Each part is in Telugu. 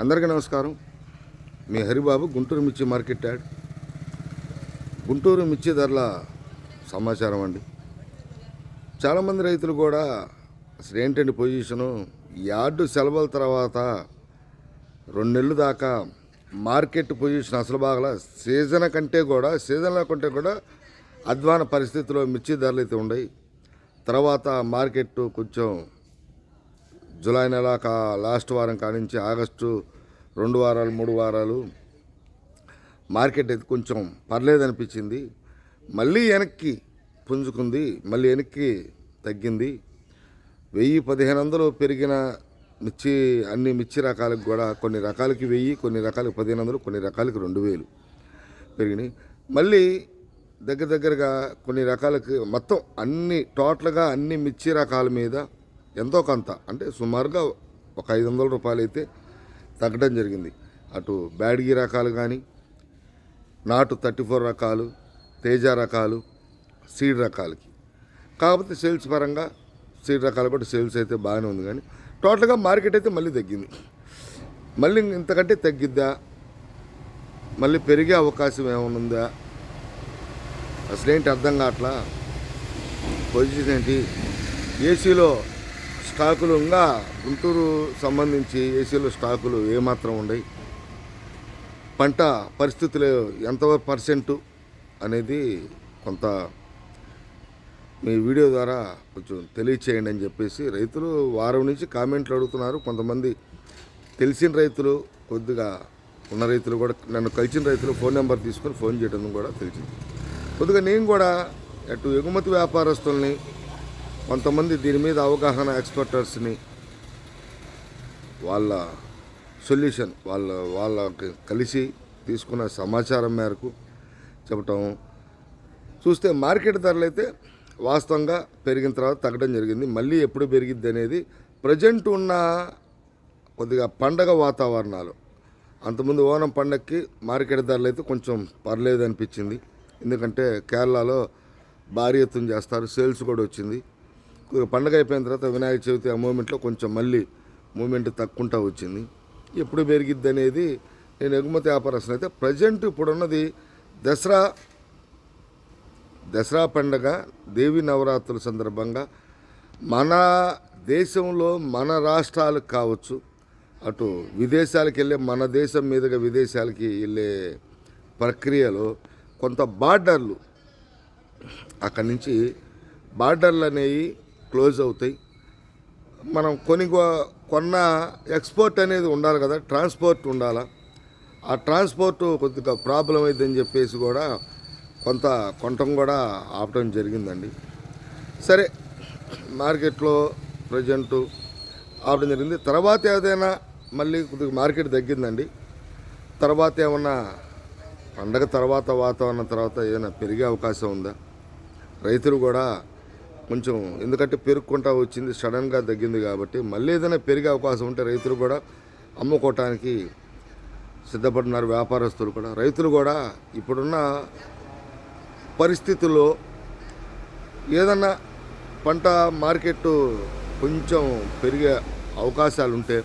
అందరికీ నమస్కారం. మీ హరిబాబు గుంటూరు మిర్చి మార్కెట్ యాడ్. గుంటూరు మిర్చి ధరల సమాచారం అండి. చాలామంది రైతులు కూడా అసలు ఏంటండి పొజిషను? యార్డు సెలవుల తర్వాత రెండు నెలలు దాకా మార్కెట్ పొజిషన్ అసలు బాగా సీజన్ కంటే కూడా సీజన్ల కంటే కూడా అధ్వాన పరిస్థితిలో మిర్చి ధరలు అయితే ఉన్నాయి తర్వాత మార్కెట్ కొంచెం జూలై నెల కా లాస్ట్ వారం కానించి ఆగస్టు రెండు వారాలు మూడు వారాలు మార్కెట్ అయితే కొంచెం పర్లేదు అనిపించింది మళ్ళీ వెనక్కి పుంజుకుంది మళ్ళీ వెనక్కి తగ్గింది. వెయ్యి పదిహేను వందలు పెరిగిన మిర్చి అన్ని మిర్చి రకాలకు కూడా కొన్ని రకాలకి వెయ్యి కొన్ని రకాలకి పదిహేను వందలు కొన్ని రకాలకి రెండు వేలు పెరిగినాయి. మళ్ళీ దగ్గర దగ్గరగా కొన్ని రకాలకి మొత్తం అన్ని టోటల్గా అన్ని మిర్చి రకాల మీద ఎంతో కొంత. అంటే సుమారుగా ఒక ఐదు వందల రూపాయలు అయితే తగ్గడం జరిగింది. అటు బ్యాడ్గి రకాలు కానీ నాటు థర్టీ ఫోర్ రకాలు తేజ రకాలు సీడ్ రకాలకి. కాకపోతే సేల్స్ పరంగా సీడ్ రకాలు కూడా సేల్స్ అయితే బాగానే ఉంది కానీ టోటల్గా మార్కెట్ అయితే మళ్ళీ తగ్గింది. మళ్ళీ ఇంతకంటే తగ్గిద్దా? మళ్ళీ పెరిగే అవకాశం ఏమైనా ఉందా? అసలేంటి అర్థం కావట్లా? పొజిషన్ ఏంటి? ఏసీలో స్టాకులు ఇంకా గుంటూరు సంబంధించి ఏసీలో స్టాకులు ఏమాత్రం ఉన్నాయి పంట పరిస్థితులు ఎంత పర్సెంటు అనేది కొంత మీ వీడియో ద్వారా కొంచెం తెలియచేయండి అని చెప్పేసి రైతులు వారం నుంచి కామెంట్లు అడుగుతున్నారు. కొంతమంది తెలిసిన రైతులు కొద్దిగా ఉన్న రైతులు కూడా నన్ను కలిసిన రైతులు ఫోన్ నెంబర్ తీసుకొని ఫోన్ చేయడం కూడా తెలిసింది. కొద్దిగా నేను కూడా అటు ఎగుమతి వ్యాపారస్తుల్ని కొంతమంది దీని మీద అవగాహన ఎక్స్పర్టర్స్ని వాళ్ళ సొల్యూషన్ వాళ్ళ వాళ్ళకి కలిసి తీసుకున్న సమాచారం మేరకు చెప్పటం. చూస్తే మార్కెట్ ధరలు అయితే వాస్తవంగా పెరిగిన తర్వాత తగ్గడం జరిగింది. మళ్ళీ ఎప్పుడు పెరిగిద్ది అనేది ప్రజెంట్ ఉన్న కొద్దిగా పండగ వాతావరణాలు. అంతకుముందు ఓనం పండగకి మార్కెట్ ధరలు అయితే కొంచెం పర్లేదు అనిపించింది ఎందుకంటే కేరళలో భారీ ఎత్తున చేస్తారు సేల్స్ కూడా వచ్చింది. పండగ అయిపోయిన తర్వాత వినాయక చవితి ఆ మూమెంట్లో కొంచెం మళ్ళీ మూమెంట్ తక్కుంటా వచ్చింది. ఎప్పుడు పెరిగిద్ది అనేది నేను ఎగుమతి వ్యాపారస్తులు అయితే ప్రజెంట్ ఇప్పుడున్నది దసరా దసరా పండగ దేవి నవరాత్రుల సందర్భంగా మన దేశంలో మన రాష్ట్రాలకు కావచ్చు అటు విదేశాలకు వెళ్ళే మన దేశం మీదుగా విదేశాలకి వెళ్ళే ప్రక్రియలో కొంత బార్డర్లు అక్కడి నుంచి బార్డర్లు అనేవి క్లోజ్ అవుతాయి. మనం కొని కొన్న ఎక్స్పోర్ట్ అనేది ఉండాలి కదా ట్రాన్స్పోర్ట్ ఉండాలా? ఆ ట్రాన్స్పోర్ట్ కొద్దిగా ప్రాబ్లం అయిందని చెప్పేసి కూడా కొంత కొనటం కూడా ఆపటం జరిగిందండి. సరే మార్కెట్లో ప్రజెంట్ ఆపడం జరిగింది. తర్వాత ఏదైనా మళ్ళీ కొద్దిగా మార్కెట్ తగ్గిందండి. తర్వాత ఏమన్నా పండగ తర్వాత వాతావరణం తర్వాత ఏదైనా పెరిగే అవకాశం ఉందా? రైతులు కూడా కొంచెం ఎందుకంటే పెరుగుకుంటా వచ్చింది సడన్గా తగ్గింది కాబట్టి మళ్ళీ ఏదైనా పెరిగే అవకాశం ఉంటే రైతులు కూడా అమ్ముకోవటానికి సిద్ధపడుతున్నారు వ్యాపారస్తులు కూడా. రైతులు కూడా ఇప్పుడున్న పరిస్థితుల్లో ఏదన్నా పంట మార్కెట్ కొంచెం పెరిగే అవకాశాలు ఉంటే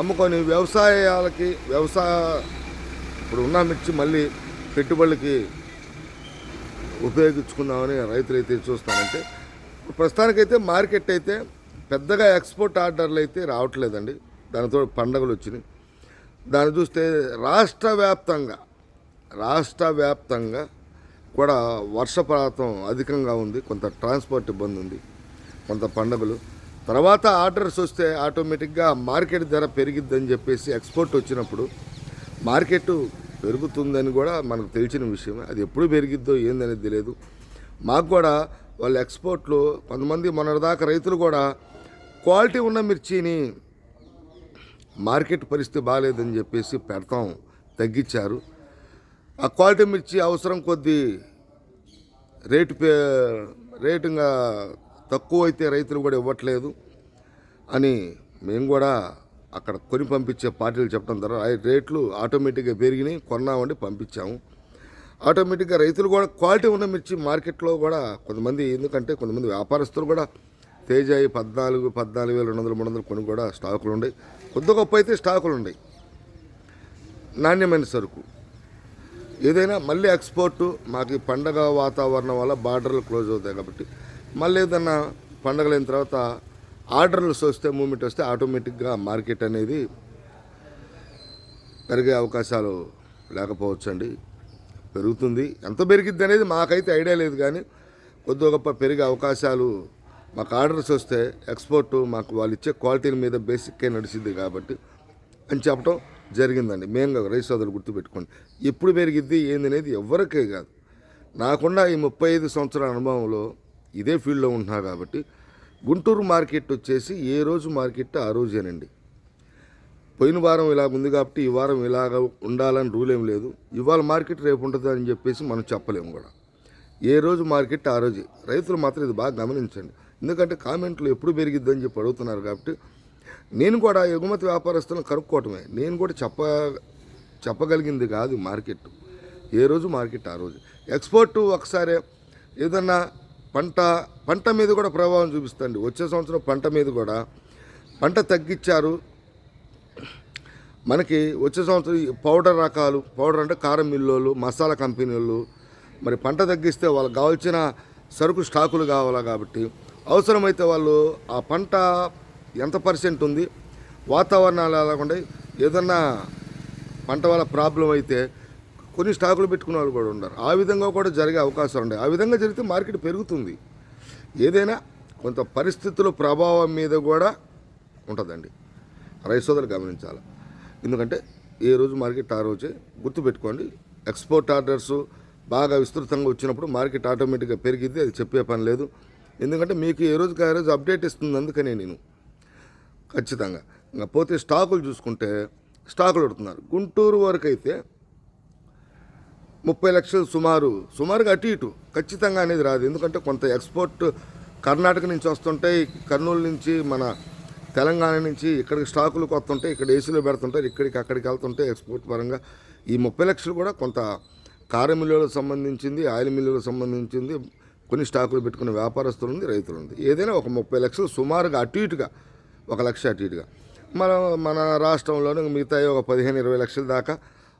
అమ్ముకొని వ్యవసాయాలకి వ్యవసాయ ఇప్పుడు ఉన్న మిర్చి మళ్ళీ పెట్టుబడులకి ఉపయోగించుకుందామని రైతులు అయితే చూస్తానంటే ప్రస్తుతానికైతే మార్కెట్ అయితే పెద్దగా ఎక్స్పోర్ట్ ఆర్డర్లు అయితే రావట్లేదండి. దానితో పండగలు వచ్చినాయి. దాన్ని చూస్తే రాష్ట్ర వ్యాప్తంగా రాష్ట్ర వ్యాప్తంగా కూడా వర్షపాతం అధికంగా ఉంది. కొంత ట్రాన్స్పోర్ట్ ఇబ్బంది ఉంది. కొంత పండగలు. తర్వాత ఆర్డర్స్ వస్తే ఆటోమేటిక్గా మార్కెట్ ధర పెరిగిద్దని చెప్పేసి ఎక్స్పోర్ట్ వచ్చినప్పుడు మార్కెట్ పెరుగుతుందని కూడా మనకు తెలిసిన విషయమే. అది ఎప్పుడు పెరిగిద్దో ఏందనేది తెలియదు. మాకు కూడా వాళ్ళ ఎక్స్పోర్ట్లు కొంతమంది మొన్నటిదాకా రైతులు కూడా క్వాలిటీ ఉన్న మిర్చిని మార్కెట్ పరిస్థితి బాగాలేదని చెప్పేసి పెడతాం తగ్గించారు. ఆ క్వాలిటీ మిర్చి అవసరం కొద్దీ రేటు పే రేటుగా తక్కువ అయితే రైతులు కూడా ఇవ్వట్లేదు అని మేము కూడా అక్కడ కొని పంపించే పార్టీలు చెప్పడం ద్వారా రేట్లు ఆటోమేటిక్గా పెరిగినాయి కొన్నామండి పంపించాము. ఆటోమేటిక్గా రైతులు కూడా క్వాలిటీ ఉన్న మిర్చి మార్కెట్లో కూడా కొంతమంది ఎందుకంటే కొంతమంది వ్యాపారస్తులు కూడా తేజాయి పద్నాలుగు పద్నాలుగు వేల రెండు వందలు మూడు వందలు కొన్ని కూడా స్టాకులు ఉన్నాయి కొద్ది గొప్ప అయితే స్టాకులు ఉన్నాయి నాణ్యమైన సరుకు. ఏదైనా మళ్ళీ ఎక్స్పోర్టు మాకు ఈ పండగ వాతావరణం వల్ల బార్డర్లు క్లోజ్ అవుతాయి కాబట్టి మళ్ళీ ఏదన్నా పండగలైన తర్వాత ఆర్డర్లు వస్తే మూమెంట్ వస్తే ఆటోమేటిక్గా మార్కెట్ అనేది పెరిగే అవకాశాలు లేకపోవచ్చండి. పెరుగుతుంది. ఎంత పెరిగిద్ది అనేది మాకైతే ఐడియా లేదు కానీ కొద్ది గొప్ప పెరిగే అవకాశాలు మాకు ఆర్డర్స్ వస్తే ఎక్స్పోర్ట్ మాకు వాళ్ళు ఇచ్చే క్వాలిటీల మీద బేసిక్గా నడిచింది కాబట్టి అని చెప్పడం జరిగిందండి. మేము రైస్ సోదరులు గుర్తుపెట్టుకోండి. ఎప్పుడు పెరిగిద్ది ఏంది అనేది ఎవరికే కాదు. నాకున్న ఈ ముప్పై ఐదు సంవత్సరాల అనుభవంలో ఇదే ఫీల్డ్లో ఉంటున్నా కాబట్టి గుంటూరు మార్కెట్ వచ్చేసి ఏ రోజు మార్కెట్ ఆ రోజేనండి. పోయిన వారం ఇలాగ ఉంది కాబట్టి ఈ వారం ఇలాగ ఉండాలని రూల్ ఏం లేదు. ఇవాళ మార్కెట్ రేపు ఉంటుంది అని చెప్పేసి మనం చెప్పలేము కూడా. ఏ రోజు మార్కెట్ ఆ రోజే. రైతులు మాత్రం ఇది బాగా గమనించండి. ఎందుకంటే కామెంట్లు ఎప్పుడు పెరిగిద్దని చెప్పి అడుగుతున్నారు కాబట్టి నేను కూడా ఎగుమతి వ్యాపారస్తులను కనుక్కోవటమే. నేను కూడా చెప్ప చెప్పగలిగింది కాదు మార్కెట్. ఏ రోజు మార్కెట్ ఆ రోజు. ఎక్స్పోర్ట్ ఒకసారి ఏదన్నా పంట పంట మీద కూడా ప్రభావం చూపిస్తుంది. వచ్చే సంవత్సరం పంట మీద కూడా. పంట తగ్గించారు. మనకి వచ్చే సంవత్సరం ఈ పౌడర్ రకాలు పౌడర్ అంటే కారం మిల్లోళ్ళు మసాలా కంపెనీలు మరి పంట తగ్గిస్తే వాళ్ళకి కావాల్సిన సరుకు స్టాకులు కావాలా కాబట్టి అవసరమైతే వాళ్ళు ఆ పంట ఎంత పర్సెంట్ ఉంది వాతావరణాలు ఎలాగుండే ఉండే ఏదన్నా పంట వల్ల ప్రాబ్లం అయితే కొన్ని స్టాకులు పెట్టుకునే వాళ్ళు కూడా ఉన్నారు. ఆ విధంగా కూడా జరిగే అవకాశాలు ఉన్నాయి. ఆ విధంగా జరిగితే మార్కెట్ పెరుగుతుంది. ఏదైనా కొంత పరిస్థితుల ప్రభావం మీద కూడా ఉంటుందండి. రైతు సోదరులు గమనించాలి. ఎందుకంటే ఏ రోజు మార్కెట్ ఆ రోజే గుర్తుపెట్టుకోండి ఎక్స్పోర్ట్ ఆర్డర్స్ బాగా విస్తృతంగా వచ్చినప్పుడు మార్కెట్ ఆటోమేటిక్గా పెరిగిద్ది అది చెప్పే పని లేదు. ఎందుకంటే మీకు ఏ రోజుకి ఆ రోజు అప్డేట్ ఇస్తుంది అందుకనే నేను. ఖచ్చితంగా. ఇంకా పోతే స్టాకులు చూసుకుంటే స్టాకులు పెడుతున్నారు గుంటూరు వరకు అయితే ముప్పై లక్షలు సుమారు సుమారుగా అటు ఇటు ఖచ్చితంగా అనేది రాదు. ఎందుకంటే కొంత ఎక్స్పోర్ట్ కర్ణాటక నుంచి వస్తుంటాయి కర్నూలు నుంచి మన తెలంగాణ నుంచి ఇక్కడికి స్టాకులు కొత్తుంటాయి ఇక్కడ ఏసీలో పెడుతుంటారు ఇక్కడికి అక్కడికి వెళ్తుంటే ఎక్స్పోర్ట్ పరంగా ఈ ముప్పై లక్షలు కూడా కొంత కార మిల్లులకు సంబంధించింది ఆయిల్ మిల్లులకు సంబంధించింది కొన్ని స్టాకులు పెట్టుకునే వ్యాపారస్తులు ఉంది రైతులు ఉంది. ఏదైనా ఒక ముప్పై లక్షలు సుమారుగా అటు ఇటుగా ఒక లక్ష అటు ఇటుగా. మన మన రాష్ట్రంలోనే మిగతా ఒక పదిహేను ఇరవై లక్షల దాకా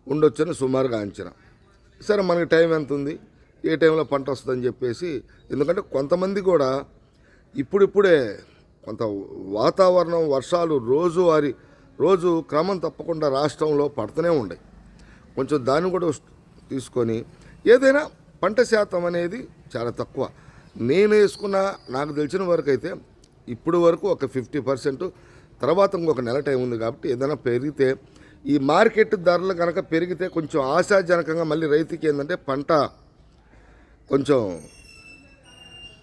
ఉండొచ్చని సుమారుగా అంచనా. సరే మనకి టైం ఎంత ఉంది? ఏ టైంలో పంట వస్తుందని చెప్పేసి ఎందుకంటే కొంతమంది కూడా ఇప్పుడిప్పుడే కొంత వాతావరణం వర్షాలు రోజువారి రోజు క్రమం తప్పకుండా రాష్ట్రంలో పడుతూనే ఉండే కొంచెం దాన్ని కూడా తీసుకొని ఏదైనా పంట శాతం అనేది చాలా తక్కువ. నేను వేసుకున్న నాకు తెలిసిన వరకు అయితే ఇప్పుడు వరకు ఒక ఫిఫ్టీ పర్సెంట్ తర్వాత ఇంకొక నెల టైం ఉంది కాబట్టి ఏదైనా పెరిగితే ఈ మార్కెట్ ధరలు కనుక పెరిగితే కొంచెం ఆశాజనకంగా మళ్ళీ రైతుకి ఏంటంటే పంట కొంచెం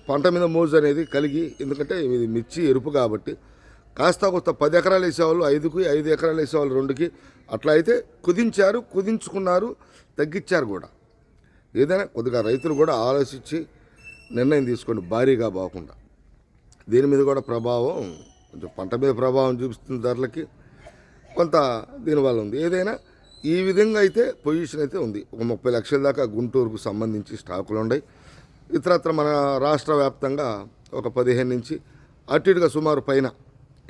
పంట మీద మోజు అనేది కలిగి ఎందుకంటే ఇది మిర్చి ఎరుపు కాబట్టి కాస్త కొత్త పది ఎకరాలు వేసేవాళ్ళు ఐదుకి ఐదు ఎకరాలు వేసేవాళ్ళు రెండుకి అట్లా అయితే కుదించారు కుదించుకున్నారు తగ్గించారు కూడా. ఏదైనా కొద్దిగా రైతులు కూడా ఆలోచించి నిర్ణయం తీసుకోండి భారీగా బాకుండా దీని మీద కూడా ప్రభావం కొంచెం పంట మీద ప్రభావం చూపిస్తుంది ధరలకి కొంత దీనివల్ల ఉంది. ఏదైనా ఈ విధంగా అయితే పొజిషన్ అయితే ఉంది. ఒక ముప్పై లక్షల దాకా గుంటూరుకు సంబంధించి స్టాకులు ఉన్నాయి. ఇతరత్ర మన రాష్ట్ర వ్యాప్తంగా ఒక పదిహేను నుంచి అటు ఇటుగా సుమారు పైన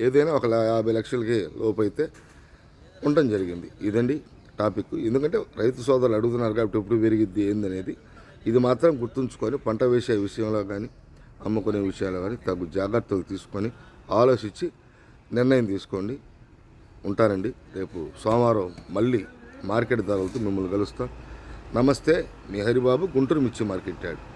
ఏదైనా ఒక యాభై లక్షలకి లోపైతే ఉండడం ఉండటం జరిగింది. ఇదండి టాపిక్. ఎందుకంటే రైతు సోదరులు అడుగుతున్నారు కాబట్టి ఎప్పుడు పెరిగిద్ది ఏందనేది. ఇది మాత్రం గుర్తుంచుకొని పంట వేసే విషయంలో కానీ అమ్ముకునే విషయాలు కానీ తగు జాగ్రత్తలు తీసుకొని ఆలోచించి నిర్ణయం తీసుకోండి. ఉంటానండి రేపు సోమవారం మళ్ళీ మార్కెట్ ధరలతో మిమ్మల్ని కలుస్తాం. నమస్తే. మీ హరిబాబు గుంటూరు మిర్చి మార్కెట్ యాడ్.